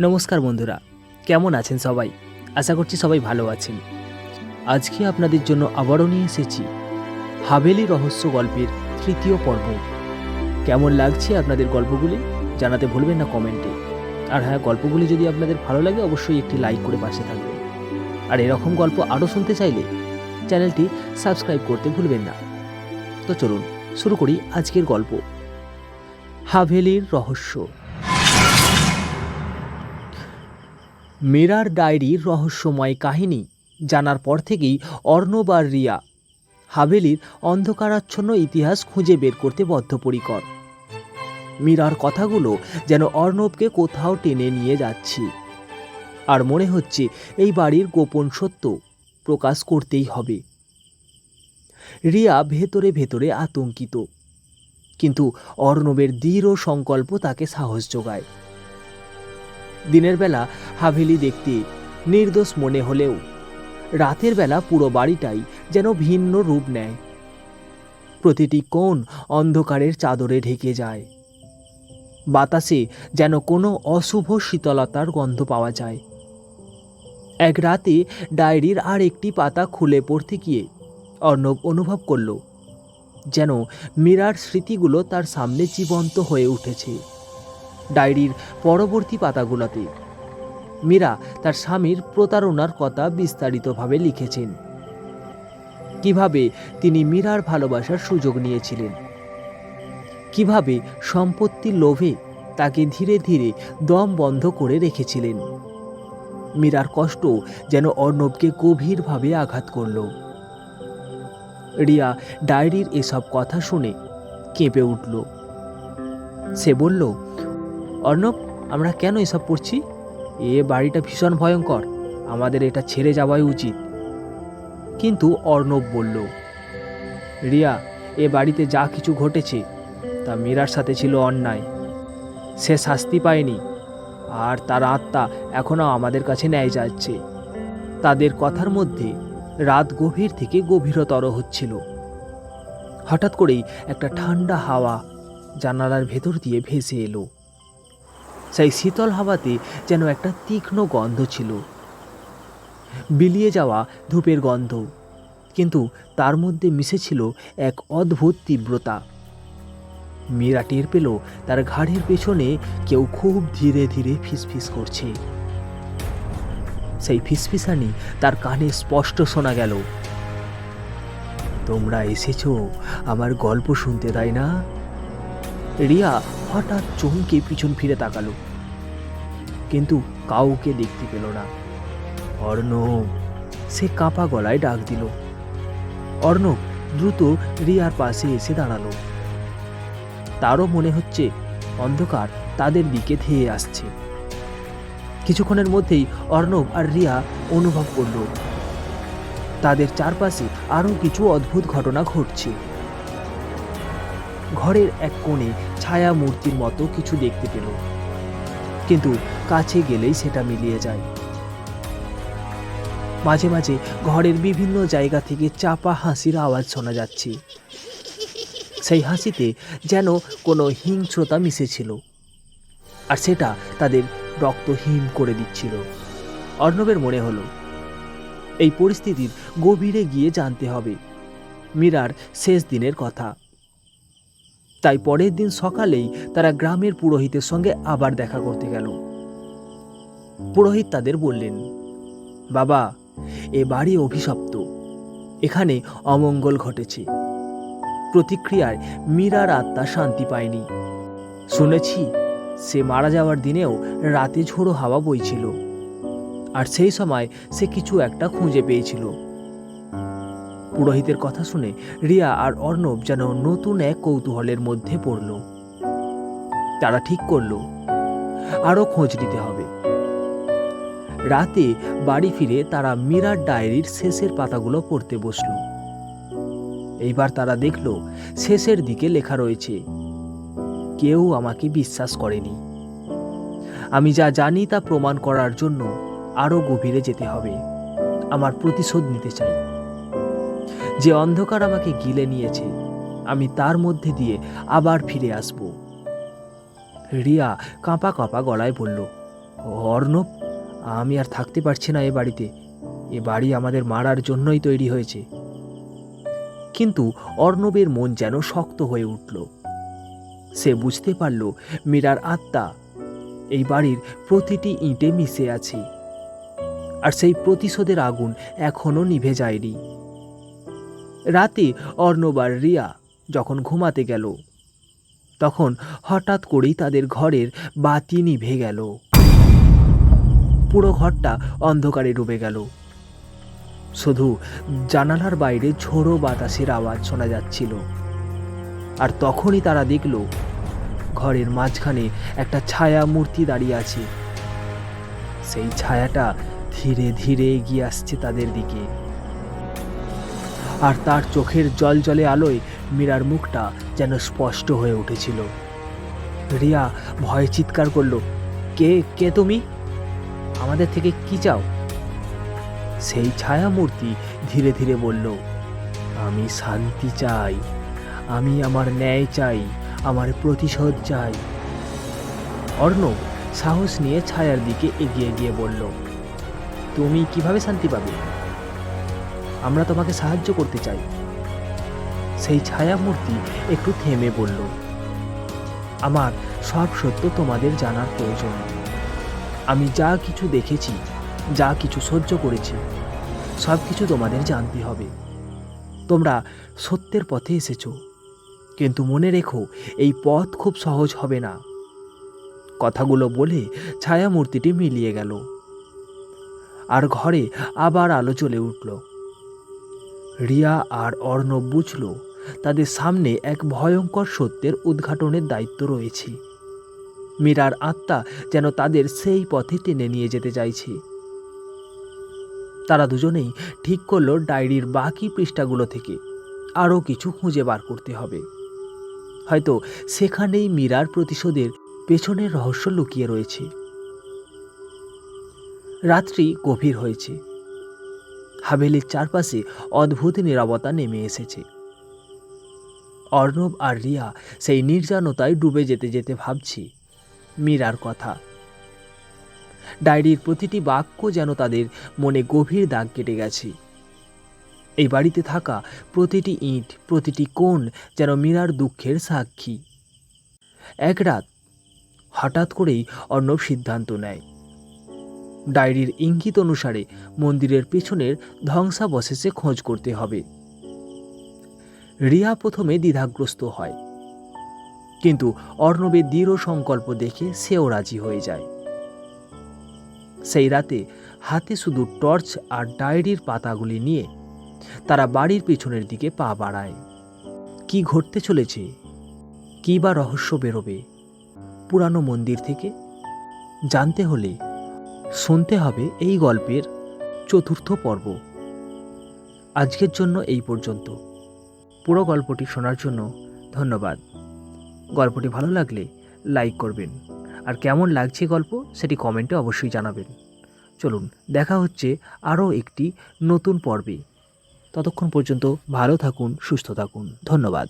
নমস্কার বন্ধুরা, কেমন আছেন সবাই? আশা করছি সবাই ভালো আছেন। আজকে আপনাদের জন্য আবারও নিয়ে এসেছি হাভেলি রহস্য গল্পের তৃতীয় পর্ব। কেমন লাগছে আপনাদের গল্পগুলি? জানাতে ভুলবেন না কমেন্টে। আর হ্যাঁ গল্পগুলি যদি আপনাদের ভালো লাগে, অবশ্যই একটি লাইক করে পাশে থাকবেন। আর এরকম গল্প আরও শুনতে চাইলে চ্যানেলটি সাবস্ক্রাইব করতে ভুলবেন না। তো চলুন, শুরু করি আজকের গল্প। হাভেলির রহস্য। মীরার ডায়েরির রহস্যময় কাহিনী জানার পর থেকেই অর্ণব আর রিয়া হাভেলির অন্ধকারাচ্ছন্ন ইতিহাস খুঁজে বের করতে বদ্ধপরিকর। মীরার কথাগুলো যেন অর্ণবকে কোথাও টেনে নিয়ে যাচ্ছে। আর মনে হচ্ছে এই বাড়ির গোপন সত্য প্রকাশ করতেই হবে। রিয়া ভেতরে ভেতরে আতঙ্কিত। কিন্তু অর্ণবের দৃঢ় সংকল্প তাকে সাহস যোগায়। দিনের বেলা হাভেলি দেখতে নির্দোষ মনে হলেও, রাতের বেলা পুরো বাড়িটাই যেন ভিন্ন রূপ নেয়। প্রতিটি কোণ অন্ধকারের চাদরে ঢেকে যায়। বাতাসে যেন কোনো অশুভ শীতলতার গন্ধ পাওয়া যায়। এক রাতে ডায়েরির আর একটি পাতা খুলে পড়তে গিয়ে অর্ণব অনুভব করল, যেন মীরার স্মৃতিগুলো তার সামনে জীবন্ত হয়ে উঠেছে। ডায়েরির পরবর্তী পাতাগুলোতে। মীরা তার স্বামীর প্রতারণার কথা বিস্তারিতভাবে লিখেছেন। কীভাবে তিনি মীরার ভালোবাসার সুযোগ নিয়েছিলেন? কীভাবে সম্পত্তির লোভে তাকে ধীরে ধীরে দম বন্ধ করে রেখেছিলেন? মীরার কষ্ট যেন অর্ণবকে গভীরভাবে আঘাত করল। রিয়া ডায়েরির এসব কথা শুনে কেঁপে উঠল। সে বলল অর্ণব, আমরা কেন এসব পড়ছি এ বাড়িটা ভীষণ ভয়ঙ্কর। আমাদের এটা ছেড়ে যাওয়াই উচিত। কিন্তু অর্ণব বলল, রিয়া, এ বাড়িতে যা কিছু ঘটেছে, তা মীরার সাথে ছিল অন্যায়। সে শাস্তি পায়নি। আর তার আত্মা এখনও আমাদের কাছে ন্যায় যাচ্ছে। তাদের কথার মধ্যে রাত গভীর থেকে গভীরতর হচ্ছিল। হঠাৎ করেই একটা ঠান্ডা হাওয়া জানালার ভেতর দিয়ে ভেসে এলো। সেই শীতল হাওয়াতে যেন একটা তীক্ষ্ণ গন্ধ ছিল। বিলিয়ে যাওয়া ধূপের গন্ধ, কিন্তু তার মধ্যে মিশেছিল এক অদ্ভুত তীব্রতা। মীরা টের পেল তার ঘাড়ের পেছনে কেউ খুব ধীরে ধীরে ফিসফিস করছে। সেই ফিসফিসানি তার কানে স্পষ্ট শোনা গেল, তোমরা এসেছ, আমার গল্প শুনতে, তাই না? রিয়া হঠাৎ চমকে পিছন ফিরে তাকালো। কিন্তু কাউকে দেখতে পেল না। অর্ণব, সে কাঁপা গলায় ডাক দিল। অর্ণব দ্রুত রিয়ার পাশে এসে দাঁড়াল। তারও মনে হচ্ছে অন্ধকার তাদের দিকে ধেয়ে আসছে। কিছুক্ষণের মধ্যেই অর্ণব আর রিয়া অনুভব করল, তাদের চারপাশে আরও কিছু অদ্ভুত ঘটনা ঘটছে। ঘরের এক কোণে ছায়া মূর্তির মতো কিছু দেখতে পেল। কিন্তু কাছে গেলেই সেটা মিলিয়ে যায়। মাঝে মাঝে ঘরের বিভিন্ন জায়গা থেকে চাপা হাসির আওয়াজ শোনা যাচ্ছে। সেই হাসিতে যেন কোনো হিংস্রতা মিশেছিল। আর সেটা তাদের রক্ত হিম করে দিচ্ছিল। অর্ণবের মনে হলো, এই পরিস্থিতির গভীরে গিয়ে জানতে হবে। মীরার শেষ দিনের কথা। তাই পরের দিন সকালেই তারা গ্রামের পুরোহিতের সঙ্গে আবার দেখা করতে গেল। পুরোহিত তাদের বললেন, বাবা, এ বাড়ি অভিশপ্ত। এখানে অমঙ্গল ঘটেছে। প্রতিক্রিয়ায় মীরার আত্মা শান্তি পায়নি। শুনেছি সে মারা যাওয়ার দিনেও রাতে ঝোড়ো হাওয়া বইছিল। আর সেই সময় সে কিছু একটা খুঁজে পেয়েছিল। পুরোহিতের কথা শুনে রিয়া আর অর্ণব যেন নতুন এক কৌতূহলের মধ্যে পড়ল। তারা ঠিক করল, আরও খোঁজ নিতে হবে। রাতে বাড়ি ফিরে তারা মীরার ডায়েরির শেষের পাতাগুলো পড়তে বসল। এইবার তারা দেখল, শেষের দিকে লেখা রয়েছে, কেউ আমাকে বিশ্বাস করেনি। আমি যা জানি তা প্রমাণ করার জন্য আরও গভীরে যেতে হবে। আমার প্রতিশোধ নিতে চাই। যে অন্ধকার আমাকে গিলে নিয়েছে, আমি তার মধ্যে দিয়ে আবার ফিরে আসব। রিয়া কাঁপা কাঁপা গলায় বলল, অর্ণব, আমি আর থাকতে পারছি না এ বাড়িতে। এ বাড়ি আমাদের মারার জন্যই তৈরি হয়েছে। কিন্তু অর্ণবের মন যেন শক্ত হয়ে উঠল। সে বুঝতে পারল, মীরার আত্মা এই বাড়ির প্রতিটি ইঁটে মিশে আছে। আর সেই প্রতিশোধের আগুন এখনও নিভে যায়নি। রাতে অর্ণব আর রিয়া যখন ঘুমাতে গেল, তখন হঠাৎ করেই তাদের ঘরের বাতি নিভে গেল। পুরো ঘরটা অন্ধকারে ডুবে গেল। শুধু জানালার বাইরে ঝোড়ো বাতাসের আওয়াজ শোনা যাচ্ছিল। আর তখনই তারা দেখল, ঘরের মাঝখানে একটা ছায়া মূর্তি দাঁড়িয়ে আছে। সেই ছায়াটা ধীরে ধীরে এগিয়ে আসছে তাদের দিকে। আর তার চোখের জল জলে আলোয় মীরার মুখটা যেন স্পষ্ট হয়ে উঠেছিল। রিয়া ভয়ে চিৎকার করল, কে কে তুমি? আমাদের থেকে কি চাও? সেই ছায়া মূর্তি ধীরে ধীরে বলল, আমি শান্তি চাই, আমি আমার ন্যায় চাই, আমার প্রতিশোধ চাই। অর্ণব সাহস নিয়ে ছায়ার দিকে এগিয়ে গিয়ে বলল, তুমি কীভাবে শান্তি পাবে? আমরা তোমাকে সাহায্য করতে চাই। সেই ছায়া মূর্তি একটু থেমে বলল, আমার সব সত্য তোমাদের জানার প্রয়োজন। আমি যা কিছু দেখেছি, যা কিছু সহ্য করেছি, সব কিছু তোমাদের জানতে হবে। তোমরা সত্যের পথে এসেছ, কিন্তু মনে রেখো, এই পথ খুব সহজ হবে না। কথাগুলো বলে ছায়া মূর্তিটি মিলিয়ে গেল। আর ঘরে আবার আলো চলে উঠল। রিয়া আর অর্ণব বুঝল, তাদের সামনে এক ভয়ঙ্কর সত্যের উদ্ঘাটনের দায়িত্ব রয়েছে। মীরার আত্মা যেন তাদের সেই পথে টেনে নিয়ে যেতে চাইছে। তারা দুজনেই ঠিক করল ডায়েরির বাকি পৃষ্ঠাগুলো থেকে। আরও কিছু খুঁজে বার করতে হবে। হয়তো সেখানেই মীরার প্রতিশোধের পেছনের রহস্য লুকিয়ে রয়েছে। রাত্রি গভীর হয়েছে। হাভেলির চারপাশে অদ্ভুত নিরবতা নেমে এসেছে। অর্ণব আর রিয়া সেই নির্জনতায় ডুবে যেতে যেতে ভাবছি, মীরার কথা। ডায়েরির প্রতিটি বাক্য যেন তাদের মনে গভীর দাগ কেটে গেছে। এই বাড়িতে থাকা প্রতিটি ইঁট, প্রতিটি কোণ যেন মীরার দুঃখের সাক্ষী। এক রাত হঠাৎ করেই অর্ণব সিদ্ধান্ত নেয়। ডায়েরির ইঙ্গিত অনুসারে মন্দিরের পেছনের ধ্বংসাবশেষে খোঁজ করতে হবে। রিয়া প্রথমে দ্বিধাগ্রস্ত হয়। কিন্তু অর্ণবের দৃঢ় সংকল্প দেখে সেও রাজি হয়ে যায়। সেই রাতে হাতে শুধু টর্চ আর ডায়েরির পাতাগুলি নিয়ে তারা বাড়ির পেছনের দিকে পা বাড়ায়। কি ঘটতে চলেছে? কী বা রহস্য বেরোবে? পুরানো মন্দির থেকে? জানতে হলে শুনতে হবে এই গল্পের চতুর্থ পর্ব। আজকের জন্য এই পর্যন্ত। পুরো গল্পটি শোনার জন্য ধন্যবাদ। গল্পটি ভালো লাগলে লাইক করবেন। আর কেমন লাগছে গল্প সেটি কমেন্টে অবশ্যই জানাবেন। চলুন, দেখা হচ্ছে আরও একটি নতুন পর্বে। ততক্ষণ পর্যন্ত ভালো থাকুন, সুস্থ থাকুন। ধন্যবাদ।